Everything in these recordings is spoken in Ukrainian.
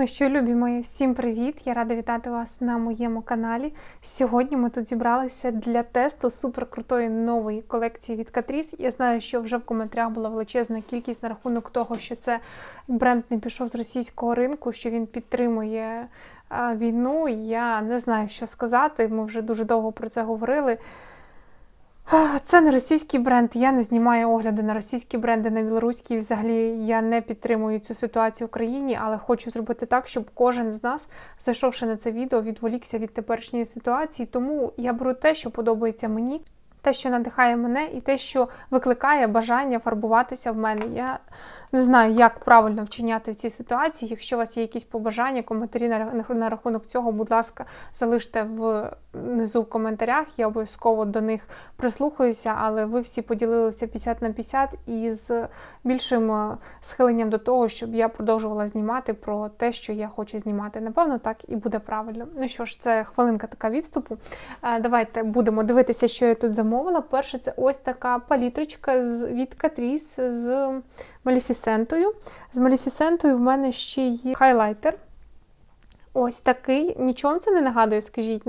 Ну що, любі мої, всім привіт! Я рада вітати вас на моєму каналі. Сьогодні ми тут зібралися для тесту суперкрутої нової колекції від Catrice. Я знаю, що вже в коментарях була величезна кількість на рахунок того, що це бренд не пішов з російського ринку, що він підтримує війну. Я не знаю, що сказати. Ми вже дуже довго про це говорили. Це не російський бренд. Я не знімаю огляди на російські бренди, на білоруські. Взагалі я не підтримую цю ситуацію в країні, але хочу зробити так, щоб кожен з нас, зайшовши на це відео, відволікся від теперішньої ситуації. Тому я беру те, що подобається мені, те, що надихає мене, і те, що викликає бажання фарбуватися в мене. Я не знаю, як правильно вчиняти в цій ситуації. Якщо у вас є якісь побажання, коментарі на, рахунок цього, будь ласка, залиште внизу в коментарях. Я обов'язково до них прислухаюся, але ви всі поділилися 50 на 50 і з більшим е, схиленням до того, щоб я продовжувала знімати про те, що я хочу знімати. Напевно, так і буде правильно. Ну що ж, це хвилинка така відступу. Е, Давайте будемо дивитися, що я тут замовила. Перше, це ось така палітрочка від Catrice з Маліфісентою. З Маліфісентою в мене ще є хайлайтер. Ось такий. Нічого це не нагадує, скажіть.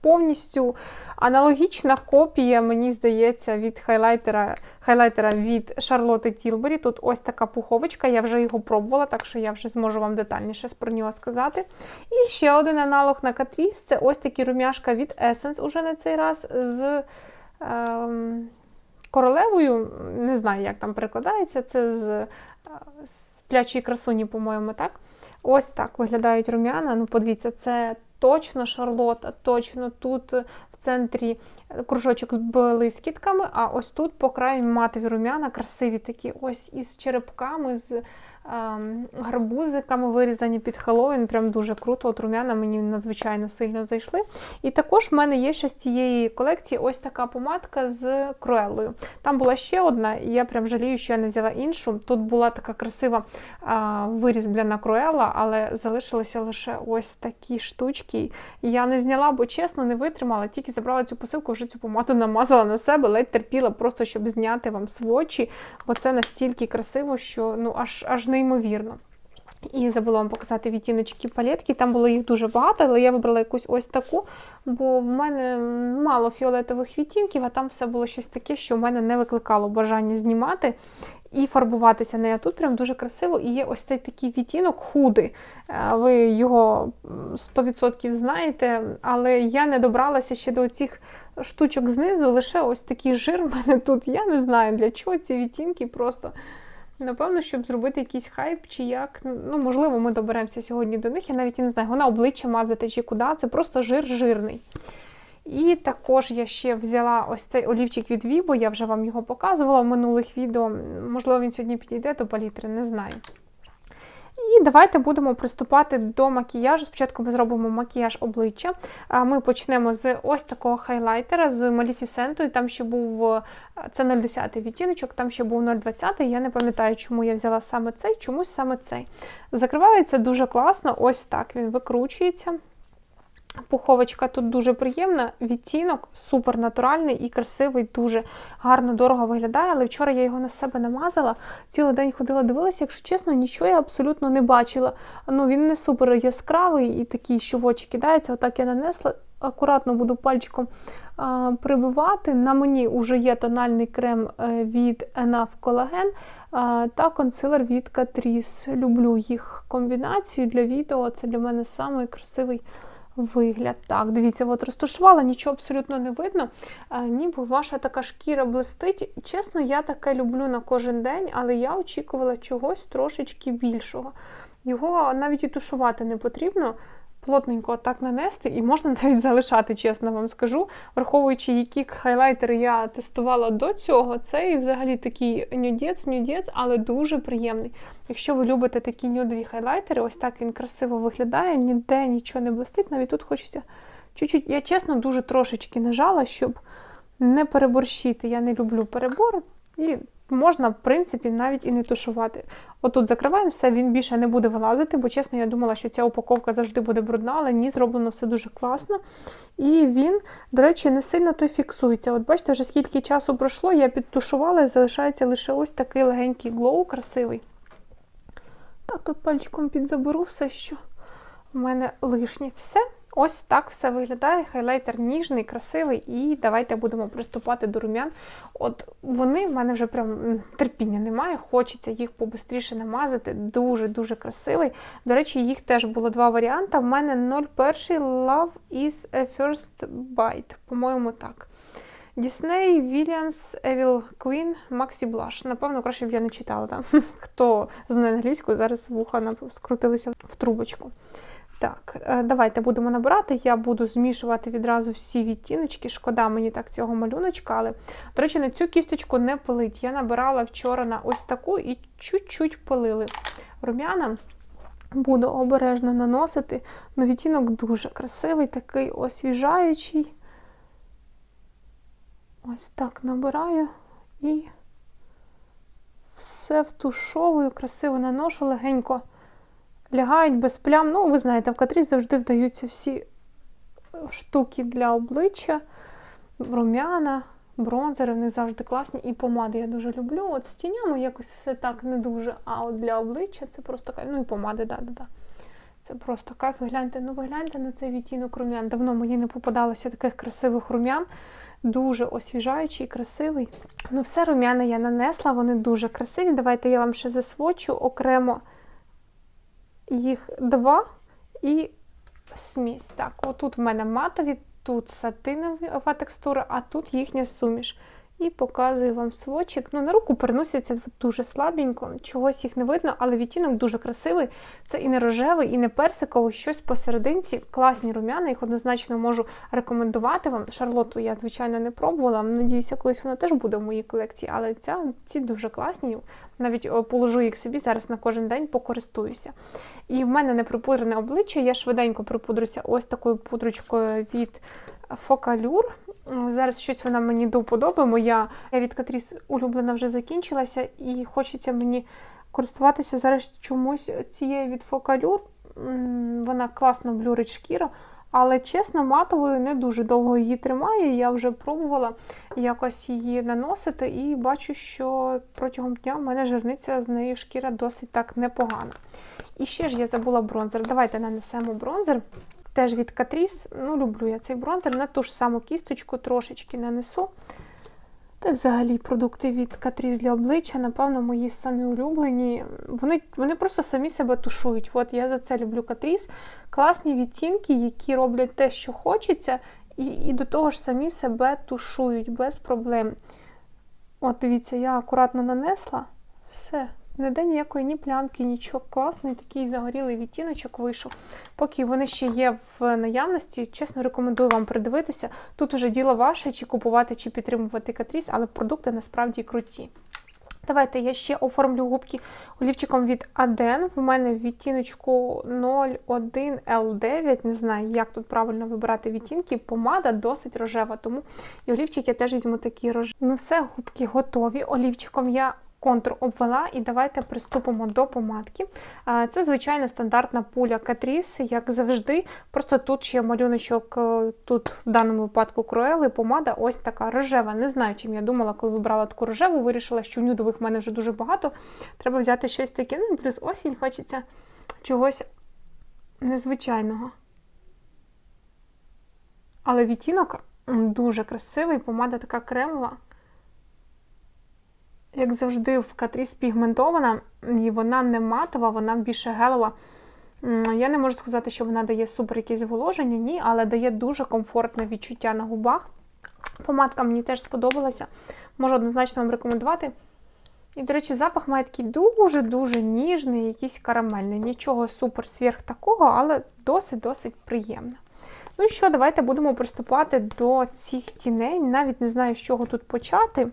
Повністю аналогічна копія, мені здається, від хайлайтера хайлайтера від Шарлоти Тілбері. Тут ось така пуховочка, я вже його пробувала, так що я вже зможу вам детальніше про нього сказати. І ще один аналог на Catrice це ось такі румяшка від Essence уже на цей раз з. Ем, королевою, не знаю, як там перекладається, це з сплячої красуні, по-моєму, так? Ось так виглядають рум'яна. Ну, подивіться, це точно шарлота, точно тут в центрі кружочок з блискітками, а ось тут по краю матові рум'яна, красиві такі, ось із черепками. з гарбузиками вирізані під Хеллоуін, прям дуже круто. От рум'яна мені надзвичайно сильно зайшли. І також в мене є ще з цієї колекції ось така помадка з круеллою. Там була ще одна, і я прям жалію, що я не взяла іншу. Тут була така красива а, вирізблена круелла, але залишилися лише ось такі штучки. Я не зняла, бо чесно, не витримала, тільки забрала цю посилку, вже цю помаду намазала на себе, ледь терпіла, просто щоб зняти вам свочі, бо це настільки красиво, що ну аж аж не неймовірно. І забула вам показати відтіночки палетки. Там було їх дуже багато, але я вибрала якусь ось таку, бо в мене мало фіолетових відтінків, а там все було щось таке, що в мене не викликало бажання знімати і фарбуватися нею. Тут прям дуже красиво і є ось цей такий відтінок худий. Е, ви його 100% знаєте, але я не добралася ще до цих штучок знизу, лише ось такий жир в мене тут. Я не знаю, для чого ці відтінки просто. Напевно, щоб зробити якийсь хайп чи як. Ну, можливо, ми доберемося сьогодні до них. Я навіть не знаю, вона обличчя мазати чи куди. Це просто жир жирний. І також я ще взяла ось цей олівчик від Вібо, я вже вам його показувала в минулих відео. Можливо, він сьогодні підійде до палітри, не знаю. І давайте будемо приступати до макіяжу. Спочатку ми зробимо макіяж обличчя. Ми почнемо з ось такого хайлайтера з Маліфісентою. Там ще був це 0,10 відтіночок, там ще був 0,20. Я не пам'ятаю, чому я взяла саме цей, чомусь саме цей. Закривається дуже класно, ось так він викручується. Пуховочка тут дуже приємна, відтінок супер натуральний і красивий, дуже гарно, дорого виглядає. Але вчора я його на себе намазала. Цілий день ходила, дивилася, якщо чесно, нічого я абсолютно не бачила. Ну, Він не супер яскравий і такий, що в очі кидається. Отак я нанесла. Акуратно буду пальчиком а, прибивати. На мені вже є тональний крем е, від Enough Collagen а, та консилер від Catrice. Люблю їх комбінацію для відео. Це для мене самий красивий вигляд. Так, дивіться, от розташувала, нічого абсолютно не видно. А, ніби ваша така шкіра блистить. Чесно, я таке люблю на кожен день, але я очікувала чогось трошечки більшого. Його навіть і тушувати не потрібно плотненько так нанести, і можна навіть залишати, чесно вам скажу. Враховуючи, які хайлайтери я тестувала до цього, цей взагалі такий нюдець, нюдець, але дуже приємний. Якщо ви любите такі нюдові хайлайтери, ось так він красиво виглядає, ніде нічого не блистить, навіть тут хочеться чуть-чуть. Я чесно дуже трошечки нажала, щоб не переборщити. Я не люблю перебор. І можна, в принципі, навіть і не тушувати. Отут закриваємо все, він більше не буде вилазити, бо, чесно, я думала, що ця упаковка завжди буде брудна, але ні, зроблено все дуже класно. І він, до речі, не сильно той фіксується. От бачите, вже скільки часу пройшло, я підтушувала і залишається лише ось такий легенький глоу, красивий. Так, тут пальчиком підзаберу все, що в мене лишнє. Все. Ось так все виглядає. Хайлайтер ніжний, красивий, і давайте будемо приступати до рум'ян. От вони в мене вже прям терпіння немає. Хочеться їх побистріше намазати. Дуже-дуже красивий. До речі, їх теж було два варіанти. В мене 01 Love is a First Bite. По-моєму, так. Disney, Williams, Evil Queen, Maxi Blush. Напевно, краще б я не читала там. Хто знає англійську, зараз вуха скрутилися в трубочку. Так, е, давайте будемо набирати. Я буду змішувати відразу всі відтіночки. Шкода мені так цього малюночка, але, до речі, на цю кісточку не пилить. Я набирала вчора на ось таку і чуть-чуть пилили рум'яна. Буду обережно наносити. Ну, відтінок дуже красивий, такий освіжаючий. Ось так набираю і все втушовую, красиво наношу, легенько лягають без плям. Ну, ви знаєте, в катрі завжди вдаються всі штуки для обличчя, рум'яна, бронзери, вони завжди класні. І помади я дуже люблю. От з тінями якось все так не дуже. А от для обличчя це просто кайф. Ну і помади, да, да, да. Це просто кайф. Ви гляньте, ну ви гляньте на цей відтінок рум'ян. Давно мені не попадалося таких красивих рум'ян. Дуже освіжаючий, красивий. Ну, все рум'яна я нанесла, вони дуже красиві. Давайте я вам ще засвочу окремо їх два і смісь. Так, отут в мене матові, тут сатинова текстура, а тут їхня суміш. І показую вам свочик. Ну, на руку переносяться дуже слабенько, чогось їх не видно, але відтінок дуже красивий. Це і не рожевий, і не персиковий, щось посерединці. Класні рум'яна, їх однозначно можу рекомендувати вам. Шарлоту я, звичайно, не пробувала. Надіюся, колись вона теж буде в моїй колекції, але ця, ці дуже класні. Навіть положу їх собі зараз на кожен день покористуюся. І в мене не припудрене обличчя, я швиденько припудрюся ось такою пудрочкою від Фокалюр. Зараз щось вона мені до вподоби. Моя від Катріс улюблена вже закінчилася, і хочеться мені користуватися зараз чомусь цією від Фокалюр. Вона класно блюрить шкіру, але чесно, матовою не дуже довго її тримає. Я вже пробувала якось її наносити, і бачу, що протягом дня в мене жирниця з нею шкіра досить так непогана. І ще ж я забула бронзер. Давайте нанесемо бронзер. Теж від Catrice. Ну, люблю я цей бронзер. На ту ж саму кісточку трошечки нанесу. Та взагалі продукти від Catrice для обличчя, напевно, мої самі улюблені. Вони вони просто самі себе тушують. От я за це люблю Catrice. Класні відтінки, які роблять те, що хочеться, і, і до того ж самі себе тушують без проблем. От, дивіться, я акуратно нанесла. Все. Ніде ніякої ні плямки, нічого класний, такий загорілий відтіночок вийшов. Поки вони ще є в наявності, чесно рекомендую вам придивитися. Тут уже діло ваше, чи купувати, чи підтримувати Катріс, але продукти насправді круті. Давайте я ще оформлю губки олівчиком від Аден. В мене в відтіночку 01 L9. Не знаю, як тут правильно вибирати відтінки. Помада досить рожева, тому і олівчик я теж візьму такі рожеві. Ну все, губки готові. Олівчиком я контур обвела, і давайте приступимо до помадки. Це звичайна стандартна пуля Catrice, як завжди. Просто тут ще малюночок, е, тут в даному випадку круели, помада ось така рожева. Не знаю, чим я думала, коли вибрала таку рожеву, вирішила, що нюдових в мене вже дуже багато. Треба взяти щось таке. Ну, плюс осінь хочеться чогось незвичайного. Але відтінок дуже красивий, помада така кремова як завжди, в Катріс пігментована, і вона не матова, вона більше гелова. Я не можу сказати, що вона дає супер якесь зволоження, ні, але дає дуже комфортне відчуття на губах. Помадка мені теж сподобалася. Можу однозначно вам рекомендувати. І, до речі, запах має такий дуже-дуже ніжний, якийсь карамельний. Нічого супер сверх такого, але досить-досить приємно. Ну і що, давайте будемо приступати до цих тіней. Навіть не знаю, з чого тут почати.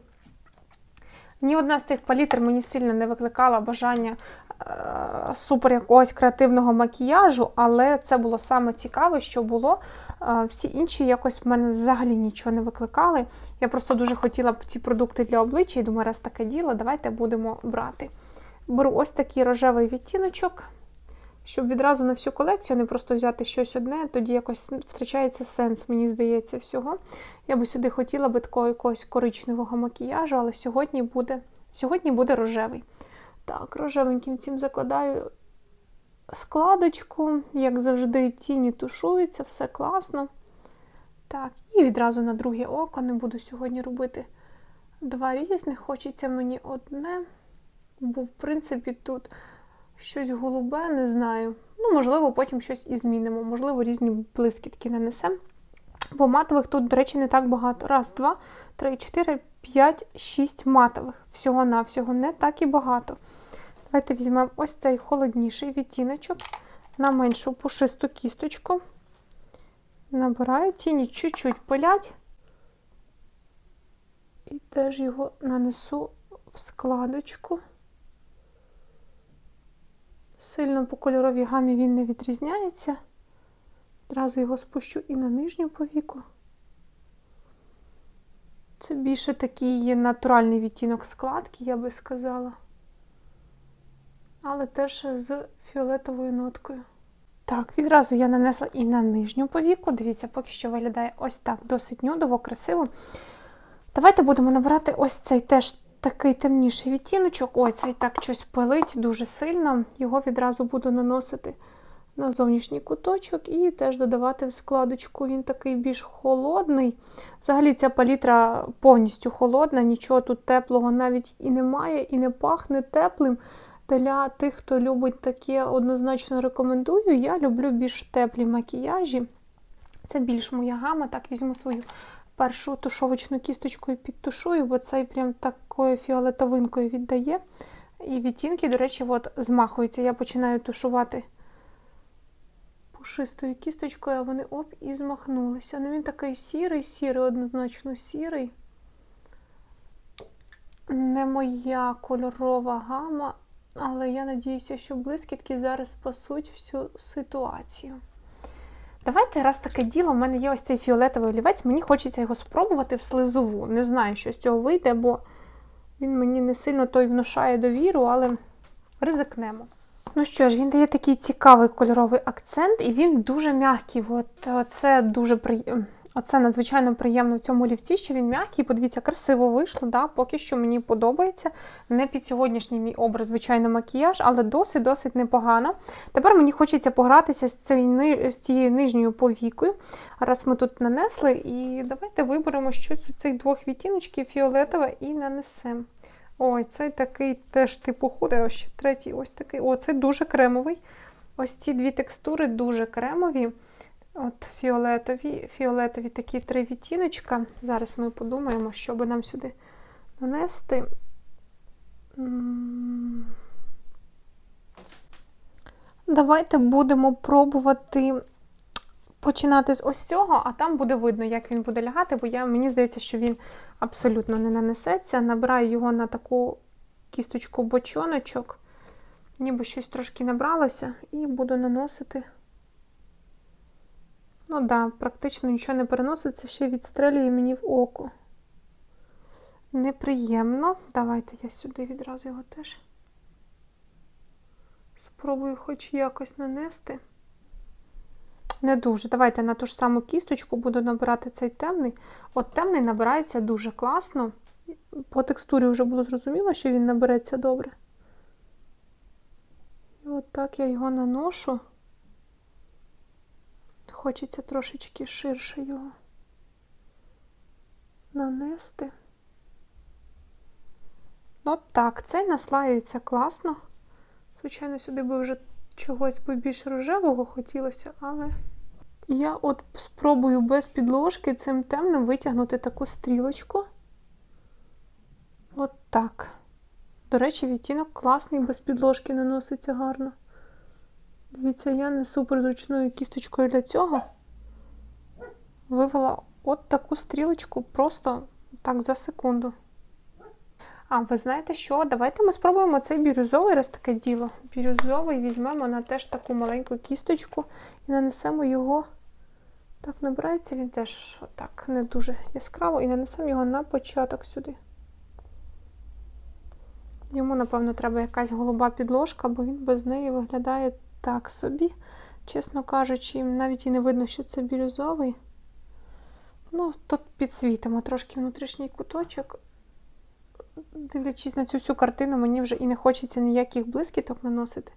Ні одна з цих палітр мені сильно не викликала бажання е, супер якогось креативного макіяжу, але це було саме цікаве, що було. Е, всі інші якось в мене взагалі нічого не викликали. Я просто дуже хотіла б ці продукти для обличчя і думаю, раз таке діло, давайте будемо брати. Беру ось такий рожевий відтіночок. Щоб відразу на всю колекцію, а не просто взяти щось одне, тоді якось втрачається сенс, мені здається, всього. Я би сюди хотіла би такого якогось коричневого макіяжу, але сьогодні буде сьогодні буде рожевий. Так, рожевеньким цим закладаю складочку, як завжди, тіні тушуються, все класно. Так, і відразу на друге око не буду сьогодні робити два різних. Хочеться мені одне, бо, в принципі, тут щось голубе, не знаю. Ну, можливо, потім щось і змінимо. Можливо, різні блискітки нанесемо. Бо матових тут, до речі, не так багато. Раз, два, три, чотири, п'ять, шість матових. Всього-навсього не так і багато. Давайте візьмемо ось цей холодніший відтіночок на меншу пушисту кісточку. Набираю тіні, чуть-чуть пилять. І теж його нанесу в складочку. Сильно по кольоровій гамі він не відрізняється. Одразу його спущу і на нижню повіку. Це більше такий натуральний відтінок складки, я би сказала. Але теж з фіолетовою ноткою. Так, відразу я нанесла і на нижню повіку. Дивіться, поки що виглядає ось так, досить нюдово, красиво. Давайте будемо набирати ось цей теж такий темніший відтіночок. Ой, цей так щось пилить дуже сильно. Його відразу буду наносити на зовнішній куточок і теж додавати в складочку. Він такий більш холодний. Взагалі ця палітра повністю холодна, нічого тут теплого навіть і немає, і не пахне теплим. Для тих, хто любить таке, однозначно рекомендую. Я люблю більш теплі макіяжі. Це більш моя гама. Так, візьму свою першу тушовочну кісточку і підтушую, бо цей прям такою фіолетовинкою віддає. І відтінки, до речі, от змахуються. Я починаю тушувати пушистою кісточкою, а вони оп, і змахнулися. Ну він такий сірий, сірий, однозначно сірий. Не моя кольорова гама, але я надіюся, що блискітки зараз спасуть всю ситуацію. Давайте, раз таке діло, в мене є ось цей фіолетовий олівець, мені хочеться його спробувати в слизову. Не знаю, що з цього вийде, бо він мені не сильно той внушає довіру, але ризикнемо. Ну що ж, він дає такий цікавий кольоровий акцент, і він дуже м'який. От Це дуже приємно. Оце надзвичайно приємно в цьому олівці, що він м'який. Подивіться, красиво вийшло. Да? Поки що мені подобається. Не під сьогоднішній мій образ, звичайно, макіяж, але досить-досить непогано. Тепер мені хочеться погратися з цією, з цією нижньою повікою. Раз ми тут нанесли, і давайте виберемо щось у цих двох відтіночків фіолетове і нанесемо. Ой, цей такий теж типу худий, ось ще третій, ось такий. О, цей дуже кремовий. Ось ці дві текстури дуже кремові. От фіолетові, фіолетові такі три відтіночка. Зараз ми подумаємо, що би нам сюди нанести. Давайте будемо пробувати починати з ось цього, а там буде видно, як він буде лягати, бо я, мені здається, що він абсолютно не нанесеться. Набираю його на таку кісточку бочоночок, ніби щось трошки набралося, і буду наносити. Ну так, да, практично нічого не переноситься, ще відстрелює мені в око. Неприємно. Давайте я сюди відразу його теж спробую хоч якось нанести. Не дуже. Давайте на ту ж саму кісточку буду набирати цей темний. От темний набирається дуже класно. По текстурі вже було зрозуміло, що він набереться добре. І от так я його наношу. Хочеться трошечки ширше його нанести. От так, цей наслаюється класно. Звичайно, сюди би вже чогось би більш рожевого хотілося, але я от спробую без підложки цим темним витягнути таку стрілочку. От так. До речі, відтінок класний, без підложки наноситься гарно. Дивіться, я не суперзручною кісточкою для цього вивела от таку стрілочку просто так за секунду. А, ви знаєте що? Давайте ми спробуємо цей бірюзовий раз таке діло. Бірюзовий візьмемо на теж таку маленьку кісточку і нанесемо його. Так, набирається він теж так не дуже яскраво, і нанесемо його на початок сюди. Йому, напевно, треба якась голуба підложка, бо він без неї виглядає так собі. Чесно кажучи, навіть і не видно, що це бірюзовий. Ну, тут підсвітимо трошки внутрішній куточок. Дивлячись на цю всю картину, мені вже і не хочеться ніяких блискіток наносити.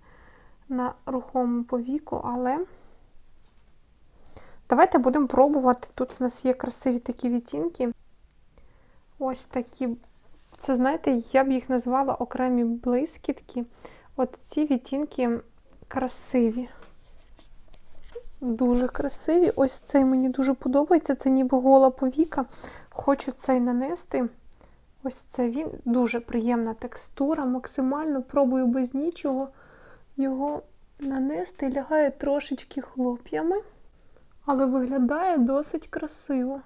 на рухому повіку, але давайте будемо пробувати. Тут в нас є красиві такі відтінки. Ось такі. Це, знаєте, я б їх назвала окремі блискітки. От ці відтінки красиві. Дуже красиві. Ось цей мені дуже подобається. Це ніби гола повіка. Хочу цей нанести. Ось це він. Дуже приємна текстура. Максимально пробую без нічого його нанести. Лягає трошечки хлоп'ями, але виглядає досить красиво.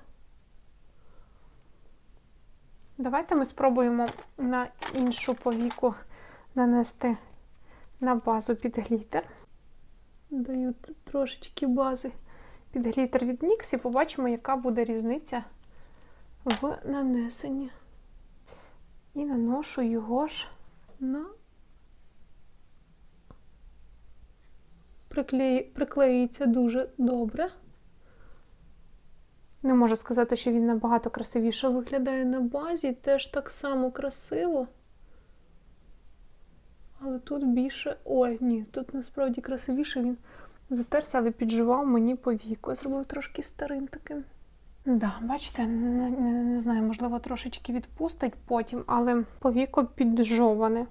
Давайте ми спробуємо на іншу повіку нанести на базу під глітер. Даю трошечки бази під глітер від NYX і побачимо, яка буде різниця в нанесенні. І наношу його ж на Приклеї... приклеїться дуже добре. Не можу сказати, що він набагато красивіше виглядає на базі, теж так само красиво. Але тут більше. Ой, ні, тут насправді красивіше він затерся, але підживав мені по віку. Зробив трошки старим таким. Да, бачите, не, не, не знаю, можливо, трошечки відпустить потім, але повіко піджоване.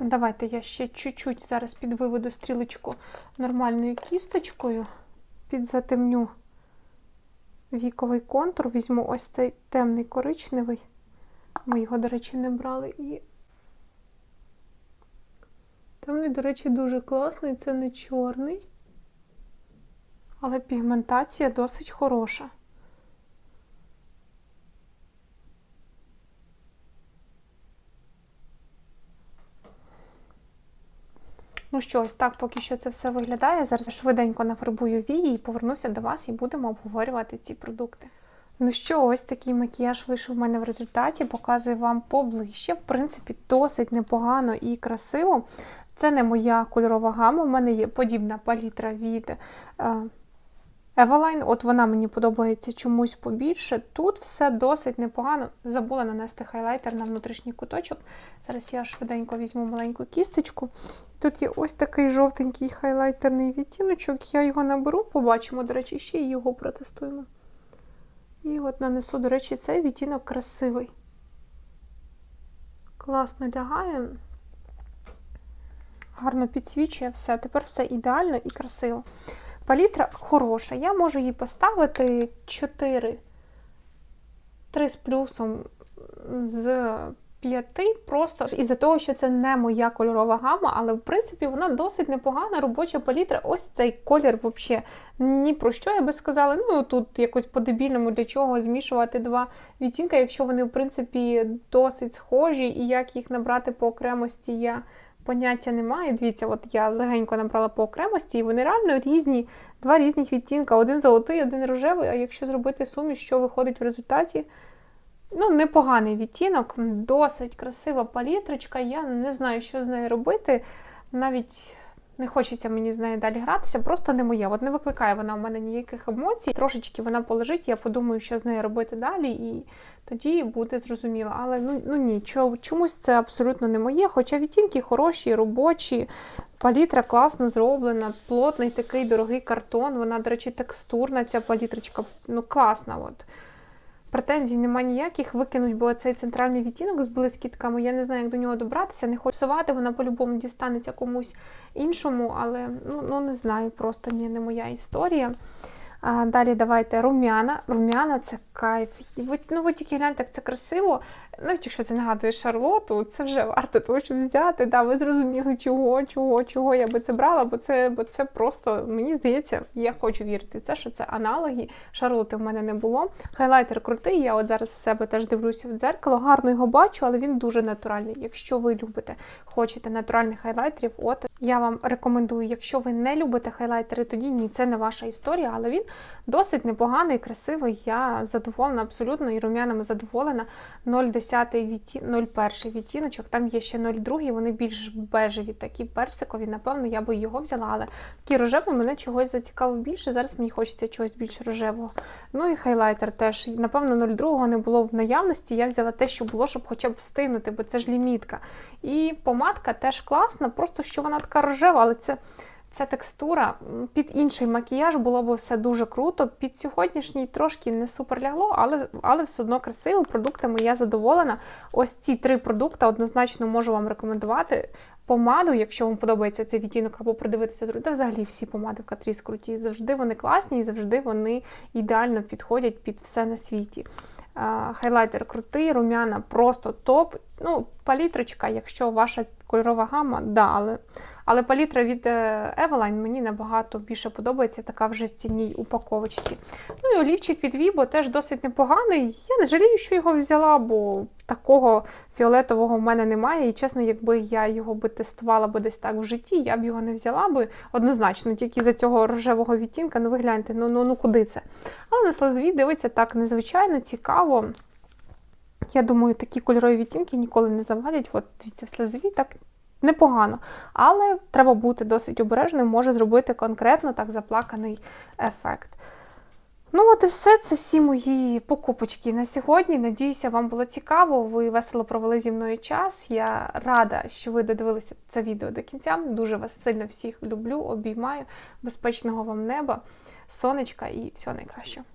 Давайте я ще чуть-чуть зараз підвиведу стрілочку нормальною кісточкою, підзатемню віковий контур, візьму ось цей темний коричневий. Ми його, до речі, не брали. І темний, до речі, дуже класний, це не чорний, але пігментація досить хороша. Ну що, ось так поки що це все виглядає. Зараз швиденько нафарбую вії і повернуся до вас і будемо обговорювати ці продукти. Ну що, ось такий макіяж вийшов в мене в результаті, показую вам поближче. В принципі, досить непогано і красиво. Це не моя кольорова гама, у мене є подібна палітра від Eveline. От вона мені подобається чомусь побільше. Тут все досить непогано. Забула нанести хайлайтер на внутрішній куточок. Зараз я швиденько візьму маленьку кісточку. Тут є ось такий жовтенький хайлайтерний відтіночок. Я його наберу, побачимо, до речі, ще й його протестуємо. І от нанесу, до речі, цей відтінок красивий. Класно лягає. Гарно підсвічує все. Тепер все ідеально і красиво. Палітра хороша. Я можу їй поставити 4, 3 з плюсом з 5, просто із-за того, що це не моя кольорова гама, але в принципі вона досить непогана робоча палітра. Ось цей колір взагалі ні про що я би сказала. Ну тут якось по-дебільному для чого змішувати два відтінки, якщо вони, в принципі, досить схожі, і як їх набрати по окремості я поняття немає. Дивіться, от я легенько набрала по окремості, і вони реально різні, два різних відтінка: один золотий, один рожевий. А якщо зробити суміш, що виходить в результаті? Ну, непоганий відтінок, досить красива палітрочка. Я не знаю, що з нею робити. Навіть не хочеться мені з нею далі гратися, просто не моє. От не викликає вона в мене ніяких емоцій. Трошечки вона полежить, я подумаю, що з нею робити далі, і тоді буде зрозуміло. Але ну ну ні, чомусь це абсолютно не моє. Хоча відтінки хороші, робочі, палітра класно зроблена, плотний такий дорогий картон. Вона, до речі, текстурна, ця палітрочка, ну класна. от. Претензій немає ніяких, викинуть, бо цей центральний відтінок з блискітками, я не знаю, як до нього добратися. Не хочу псувати, вона по-любому дістанеться комусь іншому, але ну, ну не знаю, просто ні, не моя історія. А, Далі давайте рум'яна. Рум'яна це кайф. Ви, ну, ви тільки гляньте, як це красиво. Навіть якщо це нагадує Шарлоту, це вже варто того, щоб взяти. Да, Ви зрозуміли, чого, чого, чого я би це брала, бо це бо це просто, мені здається, я хочу вірити в це, що це аналоги. Шарлоти в мене не було. Хайлайтер крутий, я от зараз в себе теж дивлюся в дзеркало, гарно його бачу, але він дуже натуральний. Якщо ви любите, хочете натуральних хайлайтерів, от Я вам рекомендую, якщо ви не любите хайлайтери, тоді ні, це не ваша історія, але він досить непоганий, красивий. Я задоволена абсолютно і рум'янами задоволена. 0,10 відті... 0,1 відтіночок, там є ще 0,2, вони більш бежеві, такі персикові. Напевно, я би його взяла, але такий рожевий мене чогось зацікавив більше. Зараз мені хочеться чогось більш рожевого. Ну і хайлайтер теж. Напевно, 0,2 не було в наявності. Я взяла те, що було, щоб хоча б встигнути, бо це ж лімітка. І помадка теж класна, просто що вона така рожева, але це. Ця текстура під інший макіяж було б все дуже круто. Під сьогоднішній трошки не супер лягло, але, але все одно красиво. Продуктами я задоволена. Ось ці три продукти однозначно можу вам рекомендувати. Помаду, якщо вам подобається цей відтінок, або придивитися друг, та взагалі всі помади в Catrice круті. Завжди вони класні і завжди вони ідеально підходять під все на світі. Хайлайтер крутий, рум'яна просто топ. Ну, палітрочка, якщо ваша кольорова гама, да, але, але палітра від е, Eveline мені набагато більше подобається, така вже з цінній упаковочці. Ну і олівчик від Vibo теж досить непоганий. Я не жалію, що його взяла, бо такого фіолетового в мене немає. І чесно, якби я його би тестувала би десь так в житті, я б його не взяла би однозначно, тільки за цього рожевого відтінка. Ну ви гляньте, ну, ну, ну куди це? Але на слезові дивиться так незвичайно, цікаво. Я думаю, такі кольорові відтінки ніколи не завадять. От дивіться, в слезові так непогано. Але треба бути досить обережним, може зробити конкретно так заплаканий ефект. Ну, от і все. Це всі мої покупочки на сьогодні. Надіюся, вам було цікаво. Ви весело провели зі мною час. Я рада, що ви додивилися це відео до кінця. Дуже вас сильно всіх люблю, обіймаю. Безпечного вам неба, сонечка і всього найкращого.